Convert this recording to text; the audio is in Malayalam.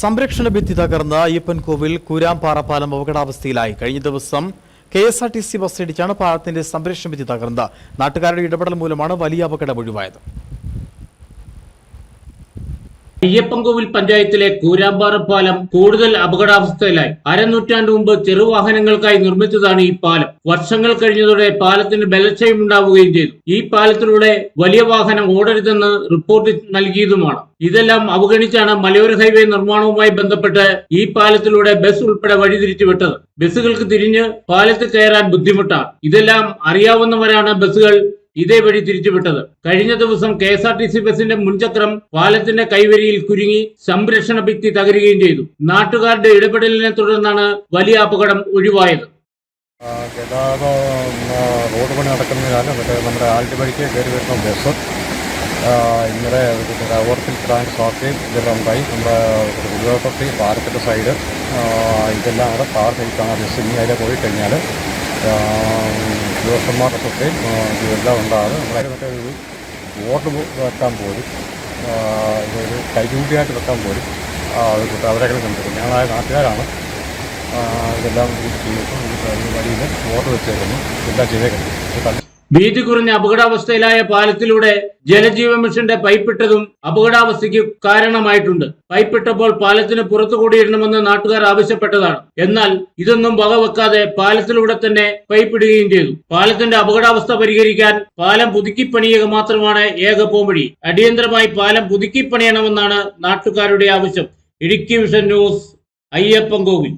സംരക്ഷണ ഭിത്തി തകർന്ന് അയ്യപ്പൻകോവിൽ കൂരാമ്പാറ പാലം അപകടാവസ്ഥയിലായി. കഴിഞ്ഞ ദിവസം K S R T C bus ഇടിച്ചാണ് പാലത്തിന്റെ സംരക്ഷണ ഭിത്തി തകർന്നത്. നാട്ടുകാരുടെ ഇടപെടൽ മൂലമാണ് വലിയ അപകടം ഒഴിവായത്. അയ്യപ്പൻകോവിൽ പഞ്ചായത്തിലെ കൂരാമ്പാറ പാലം കൂടുതൽ അപകടാവസ്ഥയിലായി. അരനൂറ്റാണ്ട് മുമ്പ് ചെറുവാഹനങ്ങൾക്കായി നിർമ്മിച്ചതാണ് ഈ പാലം. വർഷങ്ങൾ കഴിഞ്ഞതോടെ പാലത്തിന് ബലക്ഷയം ഉണ്ടാവുകയും ചെയ്തു. ഈ പാലത്തിലൂടെ വലിയ വാഹനം ഓടരുതെന്ന് റിപ്പോർട്ട് നൽകിയതുമാണ്. ഇതെല്ലാം അവഗണിച്ചാണ് മലയോര ഹൈവേ നിർമ്മാണവുമായി ബന്ധപ്പെട്ട് ഈ പാലത്തിലൂടെ ബസ് ഉൾപ്പെടെ വഴിതിരിച്ചു വിട്ടത്. ബസ്സുകൾക്ക് തിരിഞ്ഞ് പാലത്തിൽ കയറാൻ ബുദ്ധിമുട്ടാണ്. ഇതെല്ലാം അറിയാവുന്നവരാണ് ബസ്സുകൾ ഇതേ വഴി തിരിച്ചുവിട്ടത്. കഴിഞ്ഞ ദിവസം K S R T C ബസിന്റെ മുൻചക്രം പാലത്തിന്റെ കൈവരിയിൽ കുരുങ്ങി സംരക്ഷണ ഭിത്തി തകരുകയും ചെയ്തു. നാട്ടുകാരുടെ ഇടപെടലിനെ തുടർന്നാണ് വലിയ അപകടം ഒഴിവായത്. ഗതാഗതം റോഡ് പണി നടക്കുന്ന കാരണം മറ്റേ നമ്മുടെ ആൽറ്റുപടിക്ക് കയറി വരുന്ന ബസ് ഇന്നലെ ഓവർഫിൽ ടാങ്ക് ഇതെല്ലാം ഉണ്ടായി. നമ്മുടെ ഉപയോഗത്തി പാലത്തിന്റെ സൈഡ് ഇതെല്ലാം കൂടെ കാർ സൈറ്റാണ് ബസ് ഇനി അതിലെ പോയി കഴിഞ്ഞാൽ ഉദ്യോഗസ്ഥന്മാരുടെ പ്രത്യേകം ഇതെല്ലാം ഉണ്ടാകും നമ്മുടെ മറ്റേ ഒരു വോട്ട് വെക്കാൻ പോലും ഒരു കൈകൂട്ടിയായിട്ട് വെക്കാൻ പോലും അവരൊക്കെ കണ്ടിരുന്നു ഞങ്ങളായ നാട്ടുകാരാണ്. ഇതെല്ലാം ഇത് ചെയ്തിട്ട് വഴിയിൽ വോട്ട് വെച്ചേക്കുന്നു. എല്ലാം ചെയ്തേക്കുന്നു. ഇത് തന്നെ വീതി കുറഞ്ഞ അപകടാവസ്ഥയിലായ പാലത്തിലൂടെ ജലജീവ മിഷന്റെ പൈപ്പിട്ടതും അപകടാവസ്ഥയ്ക്ക് കാരണമായിട്ടുണ്ട്. പൈപ്പിട്ടപ്പോൾ പാലത്തിന് പുറത്തു കൂടിയിടണമെന്ന് നാട്ടുകാർ ആവശ്യപ്പെട്ടതാണ്. എന്നാൽ ഇതൊന്നും വകവെക്കാതെ പാലത്തിലൂടെ തന്നെ പൈപ്പിടുകയും ചെയ്തു. പാലത്തിന്റെ അപകടാവസ്ഥ പരിഹരിക്കാൻ പാലം പുതുക്കിപ്പണിയുക മാത്രമാണ് ഏക പോംവഴി. അടിയന്തരമായി പാലം പുതുക്കിപ്പണിയണമെന്നാണ് നാട്ടുകാരുടെ ആവശ്യം. Idukki vision news Ayyappan Kovil.